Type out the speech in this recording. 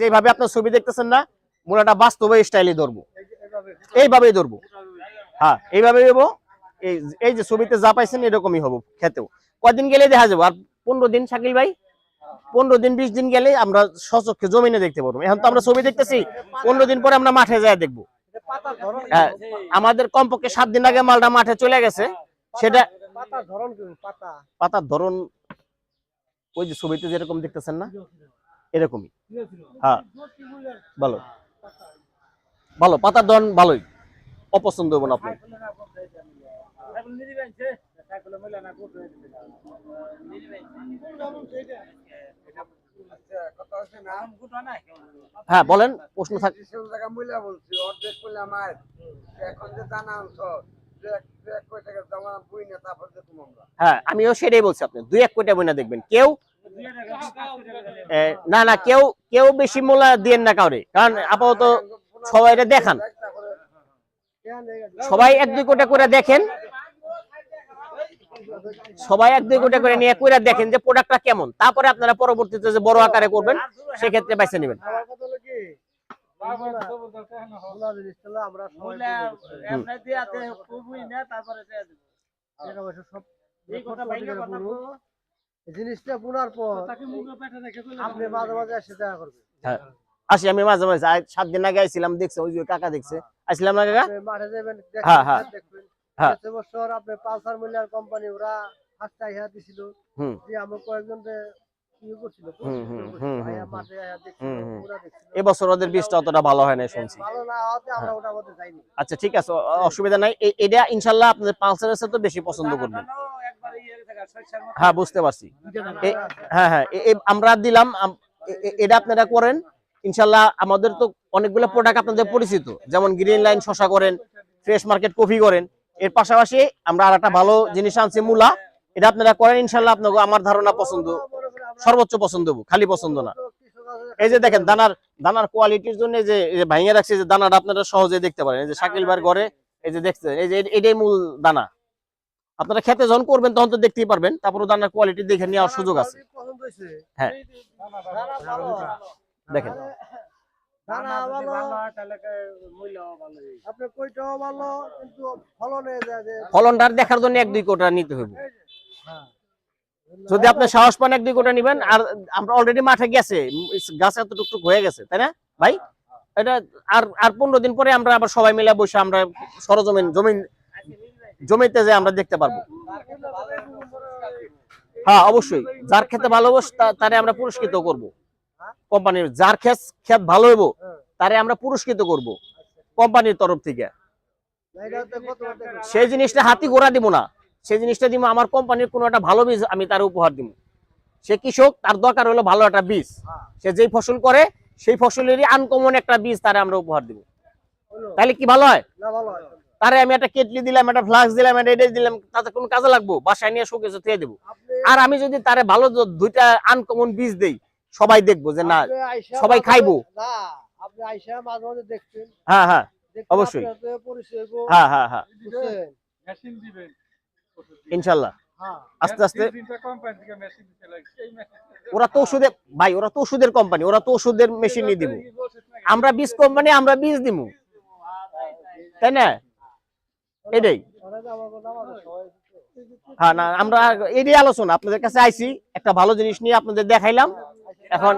যেভাবে আপনার ছবি দেখতেছেন না মোলাটা বাস্তবে স্টাইলে ধরবো। এইভাবেই ধরবো। হ্যাঁ এইভাবেই হব এই এই যে ছবিতে যা পাইছেন এরকমই হব খেতেও। কদিন গেলে দেখা যাব? আর পনেরো দিন শাকিল ভাই? পনেরো দিন বিশ দিন গেলে আমরা সচক্ষে জমিনে দেখতে পারব। এখন তো আমরা ছবি দেখতেছি পনেরো দিন পরে আমরা মাঠে যায় দেখব। হ্যাঁ, আমাদের কমপক্ষে সাত দিন আগে মালটা মাঠে চলে গেছে। সেটা পাতার ধরন পাতা। পাতার ধরন ওই যে ছবিতে যেরকম দেখতেছেন না? এরকমই। হ্যাঁ। ভালো। ভালো। পাতার ধরন ভালোই। অপছন্দ হব না আপনি হ্যাঁ বলেন। প্রশ্ন থাক। দানা হ্যাঁ আমিও সেটাই বলছি আপনি দুই এক কোটি বইনা দেখবেন। কেউ না না কেউ কেউ বেশি মূল্য দিয়েন না কাউরে। কারণ আপাতত সবাই এটা দেখান। সবাই এক দুই কোটা করে দেখেন। সবাই এক দুই কোটা করে নিয়ে কইরা দেখেন যে প্রোডাক্টটা কেমন। তারপরে আপনারা পরবর্তীতে যে বড় আকারে করবেন সেক্ষেত্রে বেছে নেবেন। আমার মূলা জিনিসটা বোনার পর আপনি মাঝে মাঝে এসে দেখা করবেন হ্যাঁ। আসি আমি মাঝে মাঝে আজ সাত দিন আগে আইছিলাম দেখছে ওই কাকা দেখছে। আসছিলাম না কাকা? মাঠে যাবেন হ্যাঁ, হ্যাঁ। দেখবেন। হ্যাঁ। বছর আপনি পালসার মিলার কোম্পানি ওরা হাতটা ইহা দিছিল। যে আমরা কয়েকজন ইয়ে এবছর ওদের বীজটা অতটা ভালো হয় না শুনছি। ভালো না আমরা ওটার যাইনি। আচ্ছা ঠিক আছে অসুবিধা নাই। এটা ইনশাল্লাহ আপনাদের পালসারের সাথে বেশি পছন্দ করবেন হ্যাঁ বুঝতে পারছি। হ্যাঁ হ্যাঁ আমরা দিলাম এটা আপনারা করেন। ইনশাল্লাহ আমাদের তো অনেকগুলো প্রোডাক্ট আপনাদের পরিচিত, যেমন গ্রিন লাইন শশা করেন ফ্রেশ মার্কেট কফি করেন। এর পাশাপাশি আমরা আর একটা ভালো জিনিস আনছি, মূলা। এটা আপনারা করেন, ইনশাল্লাহ আপনাকে আমার ধারণা পছন্দ, সর্বোচ্চ পছন্দ খালি পছন্দ না। এই যে দেখেন, দানার দানার কোয়ালিটির জন্য যে ভাঙিয়ে রাখছে যে দানাটা আপনারা সহজে দেখতে পারেন। এই যে শাকিল ভাইয়ের ঘরে, এই যে দেখছেন, এই যে এটাই মূল দানা। আপনারা খেতে যখন করবেন তখন তো দেখতেই পারবেন তারপরে দানার কোয়ালিটি দেখে নেওয়ার সুযোগ আছে। হ্যাঁ। দেখেন। দানা ভালো। আপনার কইটাও ভালো কিন্তু ফলনে যা যে ফলনটার দেখার জন্য এক দুই কোটা নিতে হবে যদি আপনি সাহস পান এক দুই কোটা নিবেন আর আমরা অলরেডি মাঠে গেছে এত টুকটুক হয়ে গেছে তাই না ভাই? এটা আর আর পনেরো দিন পরে আমরা আবার সবাই মিলে বসে আমরা সরজমিন জমিন জমিতে যে আমরা দেখতে পারব। হ্যাঁ অবশ্যই। যার খেতে ভালোবাস তারে আমরা পুরস্কৃত করব। কোম্পানির যার ক্ষেত ক্ষেত ভালো হইব, তারে আমরা পুরস্কৃত করব কোম্পানির তরফ থেকে। সেই জিনিসটা হাতি ঘোরা দিব না। সেই জিনিসটা দিব, আমার কোম্পানির কোনো একটা ভালো বীজ আমি তার উপহার দিব। সে কৃষক, তার দরকার হলো ভালো একটা বীজ। সে যেই ফসল করে, সেই ফসলেরই আনকমন একটা বীজ তারে আমরা উপহার দিব। তাহলে কি ভালো হয়। তারে আমি একটা কেটলি দিলাম একটা ফ্লাক্স দিলাম একটা এটা দিলাম তাতে কোনো কাজে লাগবো? বাসায় নিয়ে শুকেছে থুয়ে দেবো। আর আমি যদি তারে ভালো দুইটা আনকমন বীজ দেই সবাই দেখব যে না সবাই খাইবো। না আপনি আইসা মাঝে মাঝে দেখছেন। হ্যাঁ হ্যাঁ অবশ্যই। আপনার তো পরিচয় হইবো, হ্যাঁ হ্যাঁ হ্যাঁ। বুঝছেন? মেশিন দিবেন। ইনশাল্লাহ। হ্যাঁ। আস্তে আস্তে। তিন তিনটা কোম্পানি থেকে মেশিন দিতে লাগে সেই মেশিন ওরা তো ওষুধের ভাই ওরা তো ওষুধের কোম্পানি ওরা তো ওষুধের মেশিনই দিব। আমরা বীজ কোম্পানি আমরা বীজ দিব। তাই না? এটাই। হ্যাঁ না, আমরা এটাই আলোচনা। আপনাদের কাছে আইছি, একটা ভালো জিনিস নিয়ে আপনাদের দেখাইলাম। এখন